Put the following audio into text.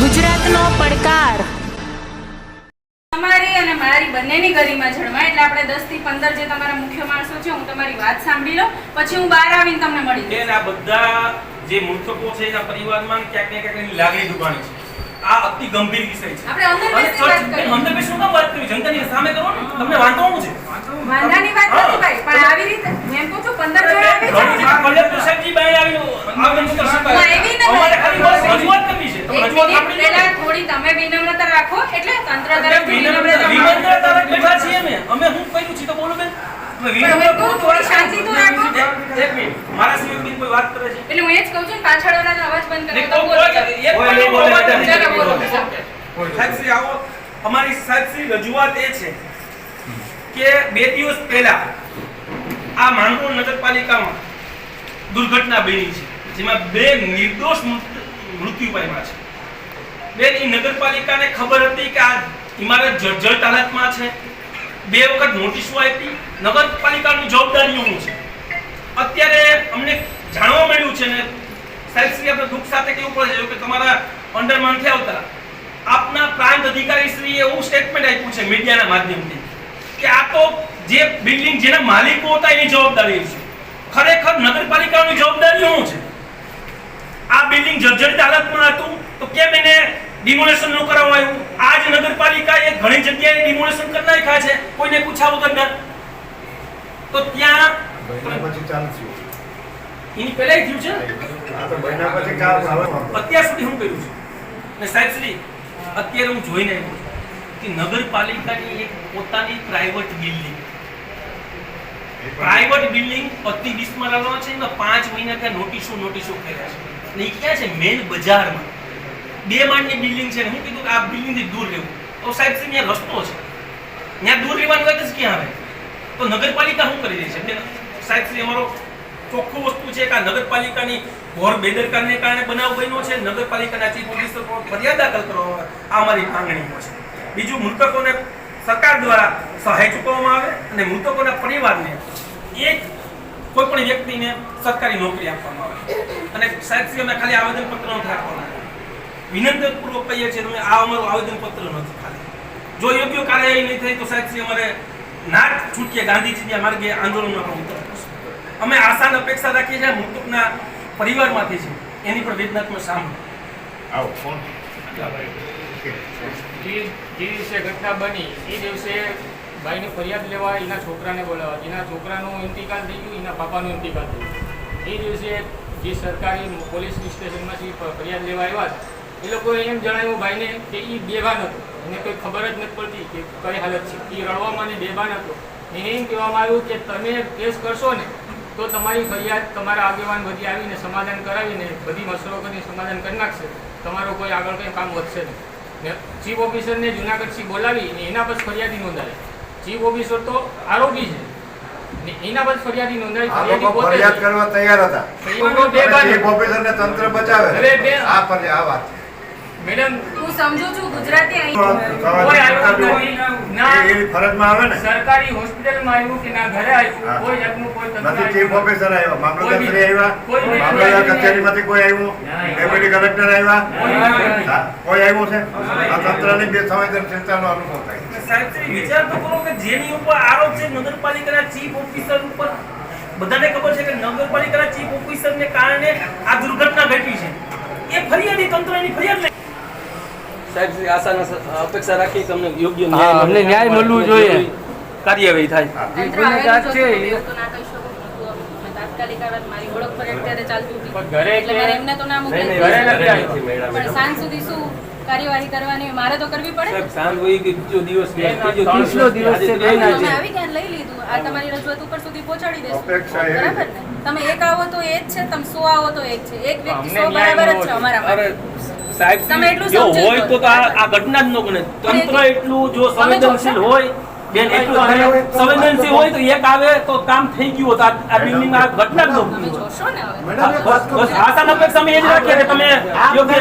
ગુજરાતનો પડકાર. તમારી અને મારી બંનેની ગરિમા જળવાય એટલે આપણે 10 થી 15 જે તમારા મુખ્ય માણસો છે હું તમારી વાત સાંભળી લઉં પછી હું બહાર આવીને તમને મળી બેન આ બધા જે મૃતકો છે એના પરિવારમાં ક્યાંક ને ક્યાંક લાગણી દુબાણી છે. આ અતિ ગંભીર વિષય છે. આપણે અંદર બેસી વાત વાત કરી જનતાની સામે કરો ને તમને વાંચવાનું છે? વાંધાની વાત નથી ભાઈ પણ આવી રીતે મેં કહું છું 15 જોડા આવે છે કલેક્ટર સાહેબજી બહાર આવી આ એક રજૂઆત મિનિટ પહેલા થોડી તમે વિનમ્રતા રાખો એટલે તંત્ર તરફથી વિનમ્રતા વિનમ્રતા વિનમ્રતા તરફ બેઠા છીએ અમે. અમે શું કર્યું છે તો બોલો બેન. તમે પણ હવે વિનમ્ર તો થોડી શાંતિ તો રાખો. એક- એક મિનિટ. મારા સિવાય બીજી કોઈ વાત કરે છે? એટલે હું એ જ કહું છું અમારી રજૂઆત એ કે બે દિવસ પહેલા આ માંગરોળ નગરપાલિકામાં દુર્ઘટના બની છે જેમાં બે નિર્દોષ મૃત- મૃત્યુ પામ્યા છે. બેન એ નગરપાલિકાને ખબર હતી કે આ ઇમારત જર્જર હાલતમાં છે. બે વખત નોટિસો આપી. નગરપાલિકાની જવાબદારીઓ હું છે? અત્યારે અમને જાણવા મળ્યું છે ને, સાહેબ શ્રી આપણે દુઃખ સાથે કેવું પડે છે કે તમારા અંડરમાં નથી આવતા. આપના પ્રાંત અધિકારી શ્રી એવું સ્ટેટમેન્ટ આપ્યું છે મીડિયાના માધ્યમથી કે આ તો જે બિલ્ડિંગ જેના માલિકો હતા એની જવાબદારી છે. ખરેખર નગરપાલિકાની જવાબદારી શું છે? આ બિલ્ડિંગ જર્જરિત હાલતમાં હતું. તો કેમ એને ડિમોલેશન ન કરાવવામાં આવ્યું આજ નગરપાલિકાએ ઘણી જગ્યાએ ડિમોલેશન કરી નાખ્યા છે. કોઈને પૂછ્યા વગર તો ત્યાં એની પહેલાય થયું છે? અત્યાર સુધી હું કર્યું છે? ને સાહેબ શ્રી અત્યારે હું જોઈને આવ્યો કે નગરપાલિકાની એક પોતાની પ્રાઇવેટ બિલ્ડિંગ પ્રાઇવેટ બિલ્ડિંગ અતિ બિસ્મરાનો છે એમાં પાંચ મહિના ત્યાં નોટિસો નોટિસો કર્યા છે. ને એ ક્યાં છે? મેન બજારમાં. બે માળની બિલ્ડિંગ છે, હું કીધું આ બિલ્ડિંગથી દૂર રહેવું. તો સાહેબ શ્રી ત્યાં રસ્તો છે? ત્યાં દૂર રહેવાનું હોય તો ક્યાં આવે? તો નગરપાલિકા શું કરી રહી છે? સાહેબ, શ્રી, અમારો ચોખ્ખું વસ્તુ છે કે આ નગરપાલિકાની ઘોર બેદરકારને કારણે બનાવ બન્યો છે. નગરપાલિકાના ચીફ ઓફિસર ફરિયાદ દાખલ કરવામાં આ અમારી માંગણીઓ છે. બીજું મૃતકોને સરકાર દ્વારા સહાય ચૂકવવામાં આવે અને મૃતકોના પરિવારને એક કોઈ પણ વ્યક્તિને સરકારી નોકરી આપવામાં આવે. અને સાહેબ શ્રી, અમે ખાલી આવેદનપત્ર નથી આપવાના વિનંતીપૂર્વક કહીએ છીએ તમે આ અમારું આવેદનપત્ર નથી ખાલી. જો યોગ્ય કાર્યવાહી નહીં થાય તો સાહેબ શ્રી, અમારે ના જ છૂટીએ ગાંધીજીના માર્ગે આંદોલનમાં પણ ઉતરવું અમે આશા અપેક્ષા રાખીએ છીએ મૃતકના પરિવારમાંથી છે. એની પણ વેદનાત્મક સામનો આવો, ફોન. જે દિવસે ઘટના બની, એ દિવસે ભાઈને ફરિયાદ લેવા એના છોકરાને બોલાવવા એના છોકરાનો ઇન્તિકાલ થઈ ગયું, એના પાપાનું ઇન્તિકાલ થઈ ગયું. એ દિવસે જે સરકારી પોલીસ સ્ટેશનમાંથી ફરિયાદ લેવા આવ્યા એ લોકોએ એમ જણાવ્યું, ભાઈને કે એ બેભાન હતો. એને કોઈ ખબર જ નથી પડતી કે કઈ હાલત છે. એ રડવામાં ને બેભાન હતો. એને એમ કહેવામાં આવ્યું કે તમે કેસ કરશો ને, તો તમારી ફરિયાદ તમારા આગેવાન બધી આવીને સમાધાન કરાવીને બધી મસરો કરીને સમાધાન કરી નાખશે. તમારું કોઈ આગળ કંઈ કામ વધશે નહીં. ને ચીફ ઓફિસરને જુનાગઢથી બોલાવી ને એના પર ફરિયાદી નોંધાવી ચીફ ઓફિસર તો આરોપી છે. ને એના પર ફરિયાદી નોંધાવી ફરિયાદી પોતે ફરિયાદ કરવા તૈયાર હતા. ચીફ ઓફિસરને તંત્ર બચાવે. અરે બેન. આ ફરિયાદ આ વાત મેડમ હું સમજુ છું ગુજરાતી અહીં કોઈ આવ્યું ના એ ફરજમાં આવે ને? સરકારી હોસ્પિટલમાં આવ્યું કે ના ઘરે આવ્યું? કોઈ જાતનું કોઈ તંત્ર નથી ચીફ ઓફિસર આવ્યા. મામલતદાર આવ્યા. કચેરીમાંથી કોઈ આવ્યું. ડેપ્યુટી કલેક્ટર આવ્યા. કોઈ આવ્યું છે? આ તંત્રની બે સંવેદનશીલતાનો અનુભવ થાય સાહેબ વિચાર તો કરો કે જેની ઉપર આરોપ છે નગરપાલિકાના ચીફ ઓફિસર ઉપર બધાને ખબર છે કે નગરપાલિકાના ચીફ ઓફિસરને કારણે આ દુર્ઘટના ઘટી છે. એ ફરિયાદી તંત્ર એની ફરિયાદ સાહેબ શ્રી આશાના અપેક્ષા રાખી તમને યોગ્ય ન્યાય અમને ન્યાય મળવું જોઈએ. કાર્યવાહી થાય. ગુનેગાર કાર્યવાહી કરવાની મારે તો કરવી પડે. સાંજ હોય કે બીજો દિવસ ત્રીજો દિવસ છે, લઈ લીધું? આ તમારી રજૂઆત ઉપર સુધી પહોંચાડી દેશો. બરાબર તમે એક આવો તો એક છે તમે સો આવો તો એક છે. એક વ્યક્તિ સો બરાબર જ છે અમારા સાહેબ તમે એટલું જો હોય તો આ ઘટના જ ન બને તંત્ર એટલું જો સંવેદનશીલ હોય બેન એટલું સંવેદનશીલ હોય તો એક આવે તો કામ થઈ ગયું હોત. આ બિલ્ડિંગ આ ઘટના જ ન બસ આશા અપેક્ષા અમે એ જ રાખીએ કે તમે યોગ્ય